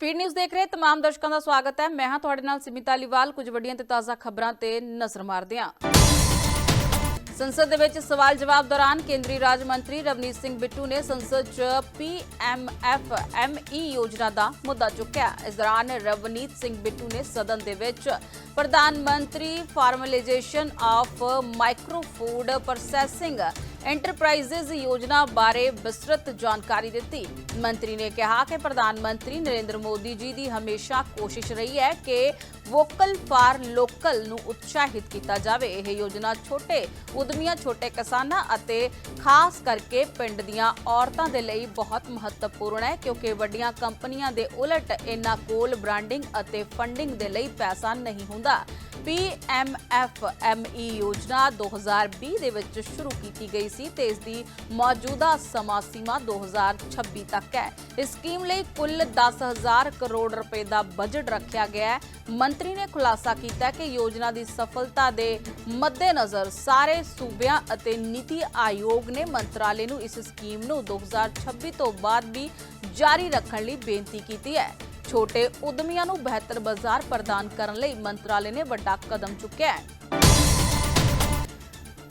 Speed news ਦੇਖ ਰਹੇ ਤਮਾਮ ਦਰਸ਼ਕਾਂ ਦਾ ਸਵਾਗਤ ਹੈ। ਮੈਂ ਹਾਂ ਤੁਹਾਡੇ ਨਾਲ ਸਿਮਿਤਾ ਅਲੀਵਾਲ। ਕੁਝ ਵੱਡੀਆਂ ਤੇ ਤਾਜ਼ਾ ਖਬਰਾਂ ਤੇ ਨਜ਼ਰ ਮਾਰਦੇ ਹਾਂ ਸੰਸਦ ਦੇ ਵਿੱਚ ਸਵਾਲ ਜਵਾਬ ਦੌਰਾਨ ਕੇਂਦਰੀ ਰਾਜ ਮੰਤਰੀ ਰਵਨੀਤ ਸਿੰਘ ਬਿੱਟੂ ਨੇ ਸੰਸਦ 'ਚ ਪੀਐਮਐਫ ਐਮਈ ਯੋਜਨਾ ਦਾ ਮੁੱਦਾ ਚੁੱਕਿਆ। ਇਸ ਦੌਰਾਨ ਰਵਨੀਤ ਸਿੰਘ ਬਿੱਟੂ ਨੇ ਸਦਨ ਦੇ ਵਿੱਚ ਪ੍ਰਧਾਨ ਮੰਤਰੀ formalisation of micro food processing enterprises ਯੋਜਨਾ ਬਾਰੇ ਵਿਸਤ੍ਰਿਤ ਜਾਣਕਾਰੀ ਦਿੱਤੀ। ਮੰਤਰੀ ਨੇ ਕਿਹਾ ਕਿ ਪ੍ਰਧਾਨ ਮੰਤਰੀ ਨਰਿੰਦਰ ਮੋਦੀ ਜੀ ਦੀ ਹਮੇਸ਼ਾ ਕੋਸ਼ਿਸ਼ ਰਹੀ ਹੈ ਕਿ ਵੋਕਲ ਫਾਰ ਲੋਕਲ ਨੂੰ ਉਤਸ਼ਾਹਿਤ ਕੀਤਾ ਜਾਵੇ। ਇਹ ਯੋਜਨਾ ਛੋਟੇ, ਉਦਮੀਆਂ ਛੋਟੇ ਕਿਸਾਨਾਂ ਅਤੇ ਖਾਸ ਕਰਕੇ ਪਿੰਡ ਦੀਆਂ ਔਰਤਾਂ ਦੇ ਲਈ ਬਹੁਤ ਮਹੱਤਵਪੂਰਨ ਹੈ, ਕਿਉਂਕਿ ਵੱਡੀਆਂ ਕੰਪਨੀਆਂ ਦੇ ਉਲਟ ਇਹਨਾਂ ਕੋਲ ਬ੍ਰਾਂਡਿੰਗ ਅਤੇ ਫੰਡਿੰਗ ਦੇ ਲਈ ਪੈਸਾ ਨਹੀਂ ਹੁੰਦਾ। PMFME ਯੋਜਨਾ 2020 ਦੇ ਵਿੱਚ ਸ਼ੁਰੂ ਕੀਤੀ ਗਈ ਸੀ ਤੇ ਇਸ ਦੀ ਮੌਜੂਦਾ ਸਮਾਂ ਸੀਮਾ 2026 ਤੱਕ ਹੈ। ਇਸ ਸਕੀਮ ਲਈ ਕੁੱਲ 10000 ਕਰੋੜ ਰੁਪਏ ਦਾ ਬਜਟ ਰੱਖਿਆ ਗਿਆ ਹੈ। ਮੰਤਰੀ ਨੇ ਖੁਲਾਸਾ ਕੀਤਾ ਕਿ ਯੋਜਨਾ ਦੀ ਸਫਲਤਾ ਦੇ ਮੱਦੇਨਜ਼ਰ ਸਾਰੇ ਸੂਬਿਆਂ ਅਤੇ ਨੀਤੀ ਆਯੋਗ ਨੇ ਮੰਤਰਾਲੇ ਨੂੰ ਇਸ ਸਕੀਮ ਨੂੰ 2026 ਤੋਂ ਬਾਅਦ ਵੀ ਜਾਰੀ ਰੱਖਣ ਲਈ ਬੇਨਤੀ ਕੀਤੀ ਹੈ। ਛੋਟੇ ਉਦਮੀਆਂ ਨੂੰ ਬਿਹਤਰ ਬਾਜ਼ਾਰ ਪ੍ਰਦਾਨ ਕਰਨ ਲਈ ਮੰਤਰਾਲੇ ਨੇ ਵੱਡਾ ਕਦਮ ਚੁੱਕਿਆ ਹੈ।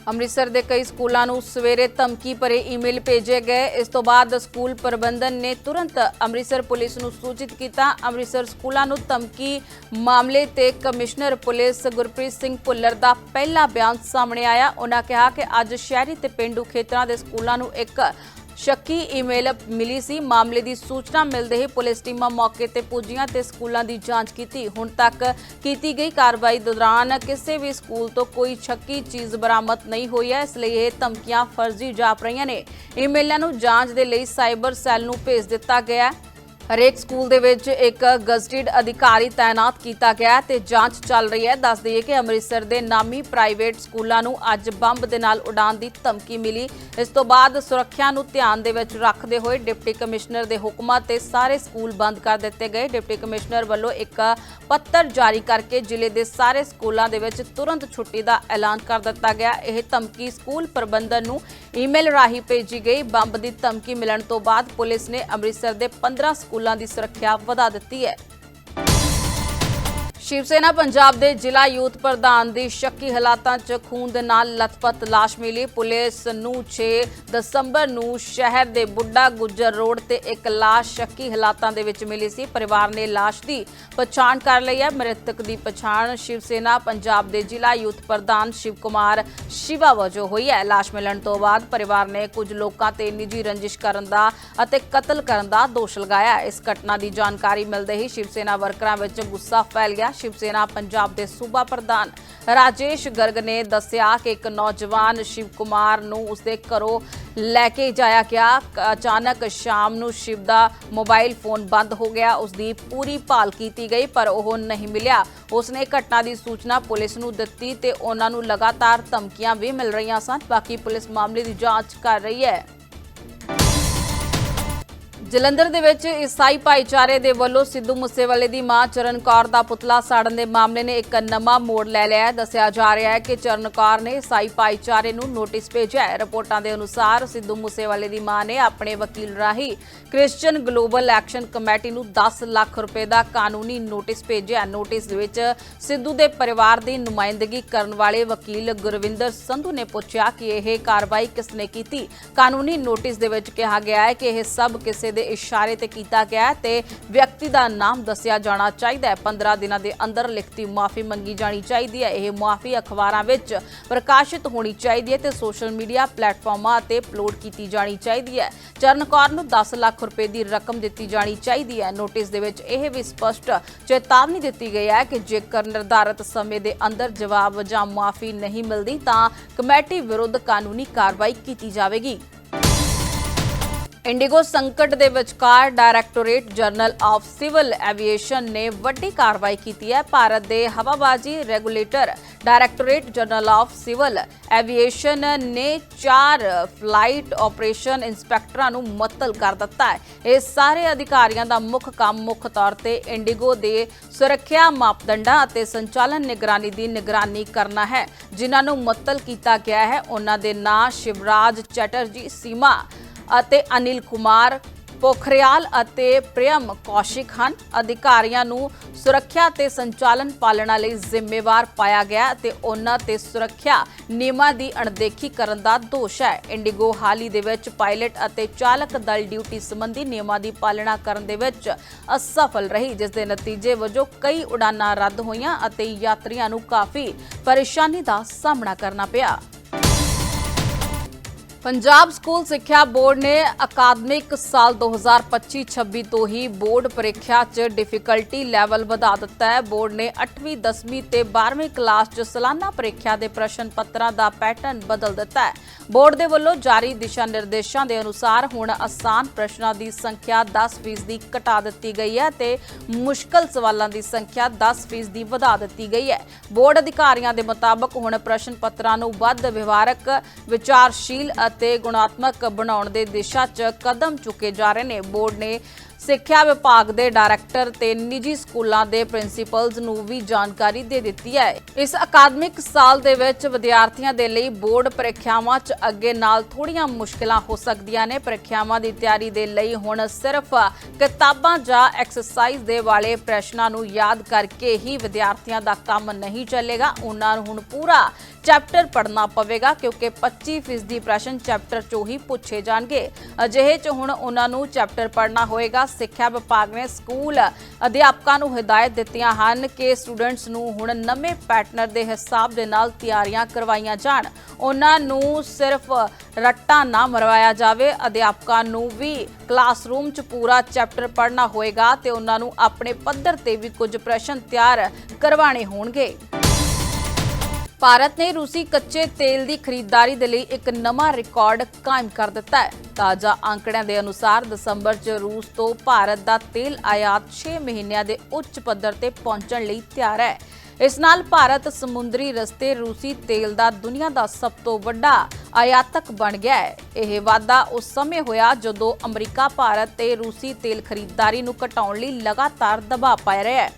ਅੰਮ੍ਰਿਤਸਰ ਦੇ ਕਈ ਸਕੂਲਾਂ ਨੂੰ ਸਵੇਰੇ ਧਮਕੀ ਭਰੇ ਈਮੇਲ ਭੇਜੇ ਗਏ। ਇਸ ਤੋਂ ਬਾਅਦ ਸਕੂਲ ਪ੍ਰਬੰਧਨ ਨੇ ਤੁਰੰਤ ਅੰਮ੍ਰਿਤਸਰ ਪੁਲਿਸ ਨੂੰ ਸੂਚਿਤ ਕੀਤਾ। ਅੰਮ੍ਰਿਤਸਰ ਸਕੂਲਾਂ ਨੂੰ ਧਮਕੀ ਮਾਮਲੇ ਤੇ ਕਮਿਸ਼ਨਰ ਪੁਲਿਸ ਗੁਰਪ੍ਰੀਤ ਸਿੰਘ ਭੁੱਲਰ ਦਾ ਪਹਿਲਾ ਬਿਆਨ ਸਾਹਮਣੇ ਆਇਆ। ਉਹਨਾਂ ਕਿਹਾ ਕਿ ਅੱਜ ਸ਼ਹਿਰੀ ਤੇ ਪਿੰਡੂ ਖੇਤਰਾਂ ਦੇ ਸਕੂਲਾਂ ਨੂੰ ਇੱਕ ਸ਼ੱਕੀ ਈਮੇਲ ਮਿਲੀ ਸੀ। ਮਾਮਲੇ ਦੀ ਸੂਚਨਾ ਮਿਲਦੇ ਹੀ ਪੁਲਿਸ ਟੀਮਾਂ ਮੌਕੇ ਤੇ ਪੁੱਜੀਆਂ ਤੇ ਸਕੂਲਾਂ ਦੀ ਜਾਂਚ ਕੀਤੀ। ਹੁਣ ਤੱਕ ਕੀਤੀ ਗਈ ਕਾਰਵਾਈ ਦੌਰਾਨ ਕਿਸੇ ਵੀ ਸਕੂਲ ਤੋਂ ਕੋਈ ਸ਼ੱਕੀ ਚੀਜ਼ ਬਰਾਮਦ ਨਹੀਂ ਹੋਈ ਹੈ। ਇਸ ਲਈ ਇਹ ਧਮਕੀਆਂ, ਫਰਜ਼ੀ ਜਾਪ ਰਹੀਆਂ ਨੇ। ਈਮੇਲਾਂ ਨੂੰ ਜਾਂਚ ਦੇ ਲਈ ਸਾਈਬਰ ਸੈੱਲ ਨੂੰ ਭੇਜ ਦਿੱਤਾ ਗਿਆ ਹੈ। ਹਰੇਕ ਸਕੂਲ ਦੇ ਵਿੱਚ ਇੱਕ ਗਜ਼ਟਿਡ ਅਧਿਕਾਰੀ ਤਾਇਨਾਤ ਕੀਤਾ ਗਿਆ ਹੈ ਤੇ ਜਾਂਚ ਚੱਲ ਰਹੀ ਹੈ। ਦੱਸ ਦਈਏ ਕਿ ਅੰਮ੍ਰਿਤਸਰ ਦੇ ਨਾਮੀ ਪ੍ਰਾਈਵੇਟ ਸਕੂਲਾਂ ਨੂੰ ਅੱਜ ਬੰਬ ਦੇ ਨਾਲ ਉਡਾਣ ਦੀ ਧਮਕੀ ਮਿਲੀ। ਇਸ ਤੋਂ ਬਾਅਦ ਸੁਰੱਖਿਆ ਨੂੰ ਧਿਆਨ ਦੇ ਵਿੱਚ ਰੱਖਦੇ ਹੋਏ ਡਿਪਟੀ ਕਮਿਸ਼ਨਰ ਦੇ ਹੁਕਮਾਂ ਤੇ ਸਾਰੇ ਸਕੂਲ ਬੰਦ ਕਰ ਦਿੱਤੇ ਗਏ। ਡਿਪਟੀ ਕਮਿਸ਼ਨਰ ਵੱਲੋਂ ਇੱਕ ਪੱਤਰ ਜਾਰੀ ਕਰਕੇ ਜ਼ਿਲ੍ਹੇ ਦੇ ਸਾਰੇ ਸਕੂਲਾਂ ਦੇ ਵਿੱਚ ਤੁਰੰਤ ਛੁੱਟੀ ਦਾ ਐਲਾਨ ਕਰ ਦਿੱਤਾ ਗਿਆ। ਇਹ ਧਮਕੀ ਸਕੂਲ ਪ੍ਰਬੰਧਨ ਨੂੰ ਈਮੇਲ ਰਾਹੀਂ ਭੇਜੀ ਗਈ। ਬੰਬ ਦੀ ਧਮਕੀ ਮਿਲਣ ਤੋਂ ਬਾਅਦ ਪੁਲਿਸ ਨੇ ਅੰਮ੍ਰਿਤਸਰ ਦੇ 15 ਸਕੂਲਾਂ ਸਕੂਲਾਂ ਦੀ ਸੁਰੱਖਿਆ ਵਧਾ ਦਿੱਤੀ ਹੈ। ਸ਼ਿਵ ਸੈਨਾ ਪੰਜਾਬ ਦੇ ਜ਼ਿਲ੍ਹਾ ਯੂਥ ਪ੍ਰਧਾਨ ਦੀ ਸ਼ੱਕੀ ਹਾਲਾਤਾਂ 'ਚ ਖੂਨ ਦੇ ਨਾਲ ਲਥਪਥ ਲਾਸ਼ ਮਿਲੀ। ਪੁਲਿਸ ਨੂੰ 6 ਦਸੰਬਰ ਨੂੰ ਸ਼ਹਿਰ ਦੇ ਬੁੱਢਾ ਗੁੱਜਰ ਰੋਡ ਤੇ ਇੱਕ ਲਾਸ਼ ਸ਼ੱਕੀ ਹਾਲਾਤਾਂ ਦੇ ਵਿੱਚ ਮਿਲੀ ਸੀ। ਪਰਿਵਾਰ ਨੇ ਲਾਸ਼ ਦੀ ਪਛਾਣ ਕਰ ਲਈ ਹੈ। ਮ੍ਰਿਤਕ ਦੀ ਪਛਾਣ ਸ਼ਿਵ ਸੈਨਾ ਪੰਜਾਬ ਦੇ ਜ਼ਿਲ੍ਹਾ ਯੂਥ ਪ੍ਰਧਾਨ ਸ਼ਿਵ ਕੁਮਾਰ ਸ਼ਿਵਾ ਵਜੋਂ ਹੋਈ ਹੈ। ਲਾਸ਼ ਮਿਲਣ ਤੋਂ ਬਾਅਦ ਪਰਿਵਾਰ ਨੇ ਕੁਝ ਲੋਕਾਂ ਤੇ ਨਿੱਜੀ ਰੰਜਿਸ਼ ਕਰਨ ਦਾ ਅਤੇ ਕਤਲ ਕਰਨ ਦਾ ਦੋਸ਼ ਲਗਾਇਆ ਇਸ ਘਟਨਾ ਦੀ ਜਾਣਕਾਰੀ ਮਿਲਦੇ ਹੀ ਸ਼ਿਵ ਸੈਨਾ ਵਰਕਰਾਂ ਵਿੱਚ ਗੁੱਸਾ ਫੈਲ ਗਿਆ। ਸ਼ਿਵ ਸੈਨਾ ਪੰਜਾਬ ਦੇ ਸੂਬਾ ਪ੍ਰਧਾਨ ਰਾਜੇਸ਼ ਗਰਗ ਨੇ ਦੱਸਿਆ ਕਿ ਇੱਕ ਨੌਜਵਾਨ ਸ਼ਿਵ ਕੁਮਾਰ ਨੂੰ ਉਸਦੇ ਘਰੋਂ ਲੈ ਕੇ ਜਾਇਆ ਗਿਆ। ਅਚਾਨਕ ਸ਼ਾਮ ਨੂੰ ਸ਼ਿਵ ਦਾ ਮੋਬਾਈਲ ਫੋਨ ਬੰਦ ਹੋ ਗਿਆ। ਉਸ ਦੀ ਪੂਰੀ ਭਾਲ ਕੀਤੀ ਗਈ, ਪਰ ਉਹ ਨਹੀਂ ਮਿਲਿਆ। ਉਸਨੇ ਘਟਨਾ ਦੀ ਸੂਚਨਾ ਪੁਲਿਸ ਨੂੰ ਦਿੱਤੀ ਤੇ ਉਹਨਾਂ ਨੂੰ ਲਗਾਤਾਰ ਧਮਕੀਆਂ ਵੀ ਮਿਲ ਰਹੀਆਂ ਸਨ। ਬਾਕੀ ਪੁਲਿਸ ਮਾਮਲੇ ਦੀ ਜਾਂਚ ਕਰ ਰਹੀ ਹੈ। ਜਲੰਧਰ ਦੇ ਵਿੱਚ ਈਸਾਈ ਭਾਈਚਾਰੇ ਦੇ ਵੱਲੋਂ ਸਿੱਧੂ ਮੂਸੇਵਾਲੇ ਦੀ ਮਾਂ ਚਰਨ ਕੌਰ ਦਾ ਪੁਤਲਾ ਸਾੜਨ ਦੇ ਮਾਮਲੇ ਨੇ ਇੱਕ ਨਵਾਂ ਮੋੜ ਲੈ ਲਿਆ ਹੈ। ਦੱਸਿਆ ਜਾ ਰਿਹਾ ਹੈ ਕਿ ਚਰਨ ਕੌਰ ਨੇ ਈਸਾਈ ਭਾਈਚਾਰੇ ਨੂੰ ਨੋਟਿਸ ਭੇਜਿਆ ਹੈ। ਰਿਪੋਰਟਾਂ ਦੇ ਅਨੁਸਾਰ ਸਿੱਧੂ ਮੂਸੇਵਾਲੇ ਦੀ ਮਾਂ ਨੇ ਆਪਣੇ ਵਕੀਲ ਰਾਹੀਂ ਕ੍ਰਿਸਚੀਅਨ ਗਲੋਬਲ ਐਕਸ਼ਨ ਕਮੇਟੀ ਨੂੰ 10 ਲੱਖ ਰੁਪਏ ਦਾ ਕਾਨੂੰਨੀ ਨੋਟਿਸ ਭੇਜਿਆ ਨੋਟਿਸ ਦੇ ਵਿੱਚ ਸਿੱਧੂ ਦੇ ਪਰਿਵਾਰ ਦੀ ਨੁਮਾਇੰਦਗੀ ਕਰਨ ਵਾਲੇ ਵਕੀਲ ਗੁਰਵਿੰਦਰ ਸੰਧੂ ਨੇ ਪੁੱਛਿਆ ਕਿ ਇਹ ਕਾਰਵਾਈ ਕਿਸ ਨੇ ਕੀਤੀ? ਕਾਨੂੰਨੀ ਨੋਟਿਸ ਦੇ ਵਿੱਚ ਕਿਹਾ ਗਿਆ ਹੈ ਕਿ ਇਹ ਸਭ ਕਿਸੇ ਦੇ ਇਸ਼ਾਰੇ ਤੇ ਕੀਤਾ ਗਿਆ ਹੈ ਤੇ ਵਿਅਕਤੀ ਦਾ ਨਾਮ ਦੱਸਿਆ ਜਾਣਾ ਚਾਹੀਦਾ ਹੈ। 15 ਦਿਨਾਂ ਦੇ ਅੰਦਰ ਲਿਖਤੀ ਮਾਫੀ ਮੰਗੀ ਜਾਣੀ ਚਾਹੀਦੀ ਹੈ। ਇਹ ਮਾਫੀ ਅਖਬਾਰਾਂ ਵਿੱਚ ਪ੍ਰਕਾਸ਼ਿਤ ਹੋਣੀ ਚਾਹੀਦੀ ਹੈ ਤੇ ਸੋਸ਼ਲ ਮੀਡੀਆ ਪਲੇਟਫਾਰਮਾਂ ਤੇ ਅਪਲੋਡ ਕੀਤੀ ਜਾਣੀ ਚਾਹੀਦੀ ਹੈ। ਚਰਨ ਕੌਰ ਨੂੰ 10 ਲੱਖ ਰੁਪਏ ਦੀ ਰਕਮ ਦਿੱਤੀ ਜਾਣੀ ਚਾਹੀਦੀ ਹੈ। ਨੋਟਿਸ ਦੇ ਵਿੱਚ ਇਹ ਵੀ ਸਪਸ਼ਟ ਚੇਤਾਵਨੀ ਦਿੱਤੀ ਗਈ ਹੈ ਕਿ ਜੇਕਰ ਨਿਰਧਾਰਤ ਸਮੇਂ ਦੇ ਅੰਦਰ ਜਵਾਬ ਜਾਂ ਮਾਫੀ ਨਹੀਂ ਮਿਲਦੀ ਤਾਂ ਕਮੇਟੀ ਵਿਰੁੱਧ ਕਾਨੂੰਨੀ ਕਾਰਵਾਈ ਕੀਤੀ ਜਾਵੇਗੀ। ਇੰਡੀਗੋ ਸੰਕਟ ਦੇ ਵਿਚਕਾਰ directorate general of civil aviation ਨੇ ਵੱਡੀ ਕਾਰਵਾਈ ਕੀਤੀ ਹੈ। ਭਾਰਤ ਦੇ ਹਵਾਬਾਜ਼ੀ regulator directorate general of civil aviation ਨੇ ਚਾਰ ਫਲਾਈਟ ਆਪਰੇਸ਼ਨ ਇੰਸਪੈਕਟਰਾਂ ਨੂੰ ਮੁਅੱਤਲ ਕਰ ਦਿੱਤਾ ਹੈ। ਇਹ ਸਾਰੇ ਅਧਿਕਾਰੀਆਂ ਦਾ ਮੁੱਖ ਕੰਮ ਮੁੱਖ ਤੌਰ ਤੇ ਇੰਡੀਗੋ ਦੇ ਸੁਰੱਖਿਆ ਮਾਪਦੰਡਾਂ ਅਤੇ ਸੰਚਾਲਨ ਨਿਗਰਾਨੀ ਦੀ ਨਿਗਰਾਨੀ ਕਰਨਾ ਹੈ। ਜਿਨ੍ਹਾਂ ਨੂੰ ਮੁਅੱਤਲ ਕੀਤਾ ਗਿਆ ਹੈ, ਉਹਨਾਂ ਦੇ ਨਾਂ ਸ਼ਿਵਰਾਜ ਚੈਟਰਜੀ ਸੀਮਾ ਅਤੇ ਅਨਿਲ ਕੁਮਾਰ ਪੋਖਰਿਆਲ ਅਤੇ ਪ੍ਰਿਯਮ ਕੌਸ਼ਿਕ ਹਨ। ਅਧਿਕਾਰੀਆਂ ਨੂੰ ਸੁਰੱਖਿਆ ਤੇ ਸੰਚਾਲਨ ਪਾਲਣਾ ਲਈ ਜ਼ਿੰਮੇਵਾਰ ਪਾਇਆ ਗਿਆ ਅਤੇ ਉਹਨਾਂ ਤੇ ਸੁਰੱਖਿਆ ਨਿਯਮਾਂ ਦੀ ਅਣਦੇਖੀ ਕਰਨ ਦਾ ਦੋਸ਼ ਹੈ। ਇੰਡੀਗੋ ਹਾਲੀ ਦੇ ਵਿੱਚ ਪਾਇਲਟ ਅਤੇ ਚਾਲਕ ਦਲ ਡਿਊਟੀ ਸੰਬੰਧੀ ਨਿਯਮਾਂ ਦੀ ਪਾਲਣਾ ਕਰਨ ਦੇ ਵਿੱਚ ਅਸਫਲ ਰਹੀ, ਜਿਸ ਦੇ ਨਤੀਜੇ ਵਜੋਂ ਕਈ ਉਡਾਨਾਂ ਰੱਦ ਹੋਈਆਂ ਅਤੇ ਯਾਤਰੀਆਂ ਨੂੰ ਕਾਫੀ ਪਰੇਸ਼ਾਨੀ ਦਾ ਸਾਹਮਣਾ ਕਰਨਾ ਪਿਆ। ਪੰਜਾਬ ਸਕੂਲ ਸਿੱਖਿਆ ਬੋਰਡ ਨੇ ਅਕਾਦਮਿਕ ਸਾਲ 2025-26 ਤੋਂ ਹੀ ਬੋਰਡ ਪ੍ਰੀਖਿਆ 'ਚ ਡਿਫਿਕਲਟੀ ਲੈਵਲ ਵਧਾ ਦਿੱਤਾ ਹੈ। ਬੋਰਡ ਨੇ 8ਵੀਂ 10ਵੀਂ ਤੇ 12ਵੀਂ ਕਲਾਸ 'ਚ ਸਾਲਾਨਾ ਪ੍ਰੀਖਿਆ ਦੇ ਪ੍ਰਸ਼ਨ ਪੱਤਰਾਂ ਦਾ ਪੈਟਰਨ ਬਦਲ ਦਿੱਤਾ ਹੈ। ਬੋਰਡ ਦੇ ਵੱਲੋਂ ਜਾਰੀ ਦਿਸ਼ਾ ਨਿਰਦੇਸ਼ਾਂ ਦੇ ਅਨੁਸਾਰ ਹੁਣ ਆਸਾਨ ਪ੍ਰਸ਼ਨਾਂ ਦੀ ਸੰਖਿਆ 10% ਦੀ ਘਟਾ ਦਿੱਤੀ ਗਈ ਹੈ ਤੇ ਮੁਸ਼ਕਲ ਸਵਾਲਾਂ ਦੀ ਸੰਖਿਆ 10% ਦੀ ਵਧਾ ਦਿੱਤੀ ਗਈ ਹੈ। ਬੋਰਡ ਅਧਿਕਾਰੀਆਂ ਦੇ ਮੁਤਾਬਕ ਹੁਣ ਪ੍ਰਸ਼ਨ ਪੱਤਰਾਂ ਨੂੰ ਵੱਧ ਵਿਵਹਾਰਕ, ਵਿਚਾਰਸ਼ੀਲ ਅਤੇ ਗੁਣਾਤਮਕ ਬਣਾਉਣ ਦੇ ਦਿਸ਼ਾ 'ਚ ਕਦਮ ਚੁੱਕੇ ਜਾ ਰਹੇ ਨੇ। ਬੋਰਡ ਨੇ ਸਿੱਖਿਆ ਵਿਭਾਗ ਦੇ ਡਾਇਰੈਕਟਰ ਤੇ ਨਿੱਜੀ ਸਕੂਲਾਂ ਦੇ ਪ੍ਰਿੰਸੀਪਲਸ ਨੂੰ ਵੀ ਜਾਣਕਾਰੀ ਦੇ ਦਿੱਤੀ ਹੈ। ਇਸ ਅਕਾਦਮਿਕ ਸਾਲ ਦੇ ਵਿੱਚ ਵਿਦਿਆਰਥੀਆਂ ਦੇ ਲਈ ਬੋਰਡ ਪ੍ਰੀਖਿਆਵਾਂ 'ਚ ਅੱਗੇ ਨਾਲ ਥੋੜੀਆਂ ਮੁਸ਼ਕਲਾਂ ਹੋ ਸਕਦੀਆਂ ਨੇ। ਪ੍ਰੀਖਿਆਵਾਂ ਦੀ ਤਿਆਰੀ ਦੇ ਲਈ ਹੁਣ ਸਿਰਫ ਕਿਤਾਬਾਂ ਜਾਂ ਐਕਸਰਸਾਈਜ਼ ਦੇ ਵਾਲੇ ਪ੍ਰਸ਼ਨਾਂ ਨੂੰ ਯਾਦ ਕਰਕੇ ਹੀ ਵਿਦਿਆਰਥੀਆਂ ਦਾ ਕੰਮ ਨਹੀਂ ਚੱਲੇਗਾ। ਉਹਨਾਂ ਨੂੰ ਹੁਣ ਪੂਰਾ ਚੈਪਟਰ ਪੜ੍ਹਨਾ ਪਵੇਗਾ ਕਿਉਂਕਿ 25% ਪ੍ਰਸ਼ਨ ਚੈਪਟਰ ਚੋਂ ਹੀ ਪੁੱਛੇ ਜਾਣਗੇ। ਅਜਿਹੇ ਚ ਹੁਣ ਉਹਨਾਂ ਨੂੰ ਚੈਪਟਰ ਪੜ੍ਹਨਾ ਹੋਏਗਾ। ਸਿੱਖਿਆ ਵਿਭਾਗ ਨੇ ਸਕੂਲ ਅਧਿਆਪਕਾਂ ਨੂੰ ਹਦਾਇਤ ਦਿੱਤੀਆਂ ਹਨ ਕਿ ਸਟੂਡੈਂਟਸ ਨੂੰ ਹੁਣ ਨਵੇਂ ਪੈਟਰਨ ਦੇ ਹਿਸਾਬ ਦੇ ਨਾਲ ਤਿਆਰੀਆਂ ਕਰਵਾਈਆਂ ਜਾਣ। ਉਹਨਾਂ ਨੂੰ ਸਿਰਫ ਰੱਟਾ ਨਾ ਮਰਵਾਇਆ ਜਾਵੇ। ਅਧਿਆਪਕਾਂ ਨੂੰ ਵੀ ਕਲਾਸਰੂਮ 'ਚ ਪੂਰਾ ਚੈਪਟਰ ਪੜ੍ਹਨਾ ਹੋਏਗਾ ਤੇ ਉਹਨਾਂ ਨੂੰ ਆਪਣੇ ਪੱਧਰ ਤੇ ਵੀ ਕੁਝ ਪ੍ਰਸ਼ਨ ਤਿਆਰ ਕਰਵਾਣੇ ਹੋਣਗੇ। ਭਾਰਤ ਨੇ ਰੂਸੀ ਕੱਚੇ ਤੇਲ ਦੀ ਖਰੀਦਦਾਰੀ ਦੇ ਲਈ ਇੱਕ ਨਵਾਂ ਰਿਕਾਰਡ ਕਾਇਮ ਕਰ ਦਿੱਤਾ ਹੈ। ਤਾਜ਼ਾ ਅੰਕੜਿਆਂ ਦੇ ਅਨੁਸਾਰ ਦਸੰਬਰ 'ਚ ਰੂਸ ਤੋਂ ਭਾਰਤ ਦਾ ਤੇਲ ਆਯਾਤ 6 ਮਹੀਨਿਆਂ ਦੇ ਉੱਚ ਪੱਧਰ ਤੇ ਪਹੁੰਚਣ ਲਈ ਤਿਆਰ ਹੈ। ਇਸ ਨਾਲ ਭਾਰਤ ਸਮੁੰਦਰੀ ਰਸਤੇ ਰੂਸੀ ਤੇਲ ਦਾ ਦੁਨੀਆ ਦਾ ਸਭ ਤੋਂ ਵੱਡਾ ਆਯਾਤਕ ਬਣ ਗਿਆ ਹੈ। ਇਹ ਵਾਧਾ ਉਸ ਸਮੇਂ ਹੋਇਆ ਜਦੋਂ ਅਮਰੀਕਾ, ਭਾਰਤ ਤੇ ਰੂਸੀ ਤੇਲ ਖਰੀਦਦਾਰੀ ਨੂੰ ਘਟਾਉਣ ਲਈ ਲਗਾਤਾਰ ਦਬਾਅ ਪਾ ਰਿਹਾ ਹੈ।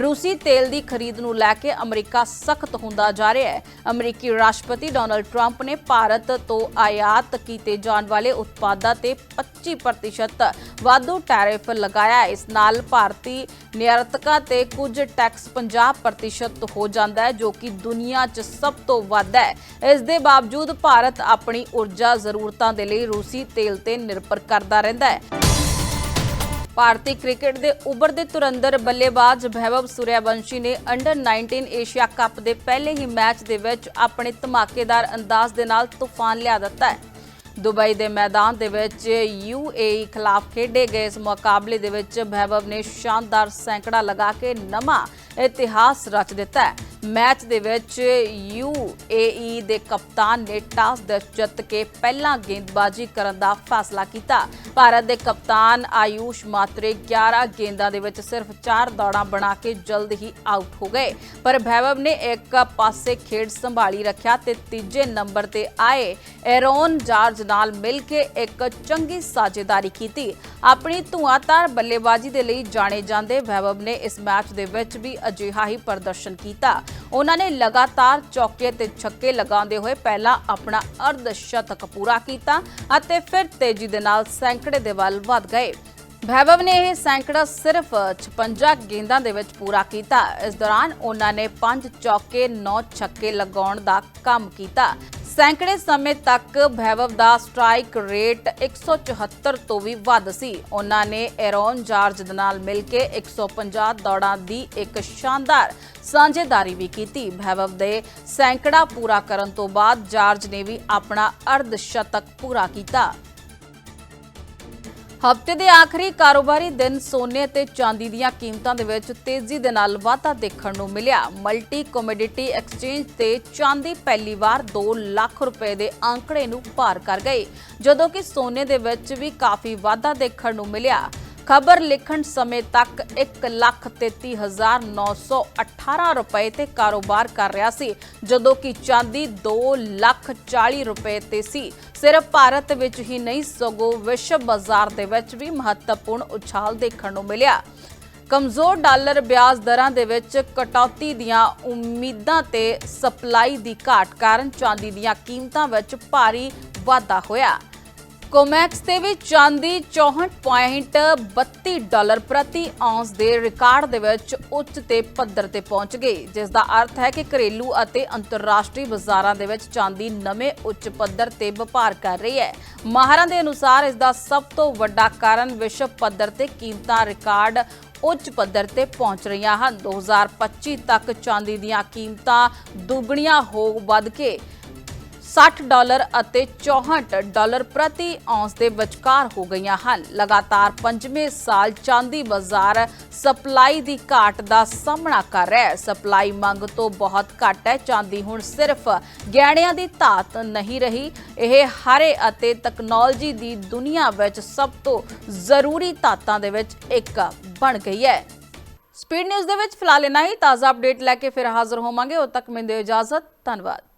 ਰੂਸੀ ਤੇਲ ਦੀ ਖਰੀਦ ਨੂੰ ਲੈ ਕੇ ਅਮਰੀਕਾ ਸਖਤ ਹੁੰਦਾ ਜਾ ਰਿਹਾ ਹੈ। ਅਮਰੀਕੀ ਰਾਸ਼ਟਰਪਤੀ ਡੋਨਲਡ ਟਰੰਪ ਨੇ ਭਾਰਤ ਤੋਂ ਆਯਾਤ ਕੀਤੇ ਜਾਣ ਵਾਲੇ ਉਤਪਾਦਾਂ ਤੇ 25% ਵਾਧੂ ਟੈਰਿਫ ਲਗਾਇਆ ਹੈ। ਇਸ ਨਾਲ ਭਾਰਤੀ ਨਿਰਤਕਾਂ ਤੇ ਕੁਝ ਟੈਕਸ 50% ਹੋ ਜਾਂਦਾ ਹੈ, ਜੋ ਕਿ ਦੁਨੀਆ 'ਚ ਸਭ ਤੋਂ ਵੱਧ ਹੈ। ਇਸ ਦੇ ਬਾਵਜੂਦ ਭਾਰਤ ਆਪਣੀ ਊਰਜਾ ਜ਼ਰੂਰਤਾਂ ਦੇ ਲਈ ਰੂਸੀ ਤੇਲ ਤੇ ਨਿਰਭਰ ਕਰਦਾ ਰਹਿੰਦਾ ਹੈ। ਭਾਰਤੀ ਕ੍ਰਿਕਟ ਦੇ ਉਭਰਦੇ ਤੁਰੰਦਰ ਬੱਲੇਬਾਜ਼ ਭੈਵਵ ਸੂਰਿਆਵੰਸ਼ੀ ਨੇ ਅੰਡਰ 19 ਏਸ਼ੀਆ ਕੱਪ ਦੇ ਪਹਿਲੇ ਹੀ ਮੈਚ ਦੇ ਵਿੱਚ ਆਪਣੇ ਧਮਾਕੇਦਾਰ ਅੰਦਾਜ਼ ਦੇ ਨਾਲ ਤੂਫਾਨ ਲਿਆ ਦਿੱਤਾ ਹੈ। ਦੁਬਈ ਦੇ ਮੈਦਾਨ ਦੇ ਵਿੱਚ ਯੂਏਈ ਖਿਲਾਫ ਖੇਡੇ ਗਏ ਇਸ ਮੁਕਾਬਲੇ ਦੇ ਵਿੱਚ ਭੈਵਵ ਨੇ ਸ਼ਾਨਦਾਰ ਸੈਂਕੜਾ ਲਗਾ ਕੇ ਨਵਾਂ ਇਤਿਹਾਸ ਰਚ ਦਿੱਤਾ ਹੈ। ਮੈਚ ਦੇ ਵਿੱਚ ਯੂਏਈ ਦੇ ਕਪਤਾਨ ਨੇ ਟਾਸ ਦੇ ਜਿੱਤ ਕੇ ਪਹਿਲਾਂ ਗੇਂਦਬਾਜ਼ੀ ਕਰਨ ਦਾ ਫੈਸਲਾ ਕੀਤਾ। ਭਾਰਤ ਦੇ ਕਪਤਾਨ ਆਯੂਸ਼ ਮਾਤਰੇ 11 ਗੇਂਦਾਂ ਦੇ ਵਿੱਚ ਸਿਰਫ 4 ਦੌੜਾਂ ਬਣਾ ਕੇ ਜਲਦ ਹੀ ਆਊਟ ਹੋ ਗਏ। ਪਰ ਭੈਵਵ ਨੇ ਇੱਕ ਪਾਸੇ ਖੇਡ ਸੰਭਾਲੀ ਰੱਖਿਆ ਤੇ ਤੀਜੇ ਨੰਬਰ ਤੇ ਆਏ। ਐਰੋਨ ਜਾਰਜ ਨਾਲ ਮਿਲ ਕੇ ਇੱਕ ਚੰਗੀ ਸਾਝੇਦਾਰੀ ਕੀਤੀ। ਆਪਣੀ ਧੂਆਂਧਾਰ ਬੱਲੇਬਾਜ਼ੀ ਦੇ ਲਈ ਜਾਣੇ ਜਾਂਦੇ ਭੈਵਵ ਨੇ ਇਸ ਮੈਚ ਦੇ ਵਿੱਚ ਵੀ ਅਜਿਹਾ ਹੀ ਪ੍ਰਦਰਸ਼ਨ ਕੀਤਾ। ਉਹਨਾਂ ਨੇ ਲਗਾਤਾਰ ਚੌਕੇ ਤੇ ਛੱਕੇ ਲਗਾਉਂਦੇ ਹੋਏ ਪਹਿਲਾਂ ਆਪਣਾ ਅਰਧ ਸ਼ਤਕ ਪੂਰਾ ਕੀਤਾ ਅਤੇ ਫਿਰ ਤੇਜ਼ੀ ਦੇ ਨਾਲ ਸੈਂਕੜੇ ਦੇ ਵੱਲ ਵਧ ਗਏ। ਭੈਵਵ ਨੇ ਇਹ ਸੈਂਕੜਾ ਸਿਰਫ 56 ਗੇਂਦਾਂ ਦੇ ਵਿੱਚ ਪੂਰਾ ਕੀਤਾ। ਇਸ ਦੌਰਾਨ ਉਹਨਾਂ ਨੇ 5 ਚੌਕੇ 9 ਛੱਕੇ ਲਗਾਉਣ ਦਾ ਕੰਮ ਕੀਤਾ। ਸੈਂਕੜੇ ਸਮੇਂ ਤੱਕ ਭੈਵਵ ਦਾ ਸਟ੍ਰਾਈਕ ਰੇਟ 174 ਤੋਂ ਵੀ ਵੱਧ ਸੀ। ਉਹਨਾਂ ਨੇ ਐਰੋਨ ਜਾਰਜ ਦੇ ਨਾਲ ਮਿਲ ਕੇ 150 ਦੌੜਾਂ ਦੀ ਇੱਕ ਸ਼ਾਨਦਾਰ ਸਾਂਝੇਦਾਰੀ ਵੀ ਕੀਤੀ। ਭੈਵਵ ਦੇ ਸੈਂਕੜਾ ਪੂਰਾ ਕਰਨ ਤੋਂ ਬਾਅਦ ਜਾਰਜ ਨੇ ਵੀ ਆਪਣਾ ਅਰਧ ਸ਼ਤਕ ਪੂਰਾ ਕੀਤਾ। ਹਫ਼ਤੇ ਦੇ ਆਖਰੀ ਕਾਰੋਬਾਰੀ ਦਿਨ ਸੋਨੇ ਅਤੇ ਚਾਂਦੀ ਦੀਆਂ ਕੀਮਤਾਂ ਦੇ ਵਿੱਚ ਤੇਜ਼ੀ ਦੇ ਨਾਲ ਵਾਧਾ ਦੇਖਣ ਨੂੰ ਮਿਲਿਆ। ਮਲਟੀ ਕਮੋਡਿਟੀ ਐਕਸਚੇਂਜ ਤੇ ਚਾਂਦੀ ਪਹਿਲੀ ਵਾਰ 2 ਲੱਖ ਰੁਪਏ ਦੇ ਅੰਕੜੇ ਨੂੰ ਪਾਰ ਕਰ ਗਈ ਜਦੋਂ ਕਿ ਸੋਨੇ ਦੇ ਵਿੱਚ ਵੀ ਕਾਫੀ ਵਾਧਾ ਦੇਖਣ ਨੂੰ ਮਿਲਿਆ। ਖਬਰ ਲਿਖਣ ਸਮੇਂ ਤੱਕ 133918 ਰੁਪਏ ਤੇ ਕਾਰੋਬਾਰ ਕਰ ਰਿਹਾ ਸੀ ਜਦੋਂ ਕਿ ਚਾਂਦੀ 2,40 ਰੁਪਏ ਤੇ ਸੀ। ਸਿਰਫ ਭਾਰਤ ਵਿੱਚ ਹੀ ਨਹੀਂ, ਸਗੋਂ ਵਿਸ਼ਵ ਬਾਜ਼ਾਰ ਦੇ ਵਿੱਚ ਵੀ ਮਹੱਤਵਪੂਰਨ ਉਛਾਲ ਦੇਖਣ ਨੂੰ ਮਿਲਿਆ। ਕਮਜ਼ੋਰ ਡਾਲਰ ਵਿਆਜ ਦਰਾਂ ਦੇ ਵਿੱਚ ਕਟੌਤੀ ਦੀਆਂ ਉਮੀਦਾਂ ਤੇ ਸਪਲਾਈ ਦੀ ਘਾਟ ਕਾਰਨ ਚਾਂਦੀ ਦੀਆਂ ਕੀਮਤਾਂ ਵਿੱਚ ਭਾਰੀ ਵਾਧਾ ਹੋਇਆ। ਕੋਮੈਕਸ ਤੇ ਵੀ ਚਾਂਦੀ 64.32 ਡਾਲਰ ਪ੍ਰਤੀ ਔਂਸ ਦੇ ਰਿਕਾਰਡ ਦੇ ਵਿੱਚ ਉੱਚ ਤੇ ਪੱਧਰ ਤੇ ਪਹੁੰਚ ਗਈ ਜਿਸ ਦਾ ਅਰਥ ਹੈ ਕਿ ਘਰੇਲੂ ਅਤੇ ਅੰਤਰਰਾਸ਼ਟਰੀ ਬਾਜ਼ਾਰਾਂ ਦੇ ਵਿੱਚ ਚਾਂਦੀ ਨਵੇਂ ਉੱਚ ਪੱਧਰ ਤੇ ਵਪਾਰ ਕਰ ਰਹੀ ਹੈ। ਮਾਹਰਾਂ ਦੇ ਅਨੁਸਾਰ ਇਸ ਦਾ ਸਭ ਤੋਂ ਵੱਡਾ ਕਾਰਨ ਵਿਸ਼ਵ ਪੱਧਰ ਤੇ ਕੀਮਤਾਂ ਰਿਕਾਰਡ ਉੱਚ ਪੱਧਰ ਤੇ ਪਹੁੰਚ ਰਹੀਆਂ ਹਨ। 2025 ਤੱਕ ਚਾਂਦੀ ਦੀਆਂ ਕੀਮਤਾਂ ਦੁੱਗਣੀਆਂ ਹੋ ਵੱਧ ਕੇ 60 ਡਾਲਰ ਅਤੇ 64 ਡਾਲਰ ਪ੍ਰਤੀ ਔਂਸ ਦੇ ਵਿਚਕਾਰ ਹੋ ਗਈਆਂ ਹਨ। ਲਗਾਤਾਰ ਪੰਜਵੇਂ ਸਾਲ ਚਾਂਦੀ ਬਾਜ਼ਾਰ ਸਪਲਾਈ ਦੀ ਘਾਟ ਦਾ ਸਾਹਮਣਾ ਕਰ ਰਿਹਾ ਹੈ। ਸਪਲਾਈ ਮੰਗ ਤੋਂ ਬਹੁਤ ਘੱਟ ਹੈ। ਚਾਂਦੀ ਹੁਣ ਸਿਰਫ ਗਹਿਣਿਆਂ ਦੀ ਧਾਤ ਨਹੀਂ ਰਹੀ। ਇਹ ਹਰੇ ਅਤੇ ਤਕਨਾਲੋਜੀ ਦੀ ਦੁਨੀਆ ਵਿੱਚ ਸਭ ਤੋਂ ਜ਼ਰੂਰੀ ਧਾਤਾਂ ਦੇ ਵਿੱਚ ਇੱਕ ਬਣ ਗਈ ਹੈ। ਸਪੀਡ ਨਿਊਜ਼ ਦੇ ਵਿੱਚ ਫਿਲਹਾਲ ਇਨਾ ਹੀ। ਤਾਜ਼ਾ ਅਪਡੇਟ ਲੈ ਕੇ ਫਿਰ ਹਾਜ਼ਰ ਹੋਵਾਂਗੇ। ਉਦ ਤੱਕ ਮੈਨੂੰ ਦਿਓ ਇਜਾਜ਼ਤ। ਧੰਨਵਾਦ।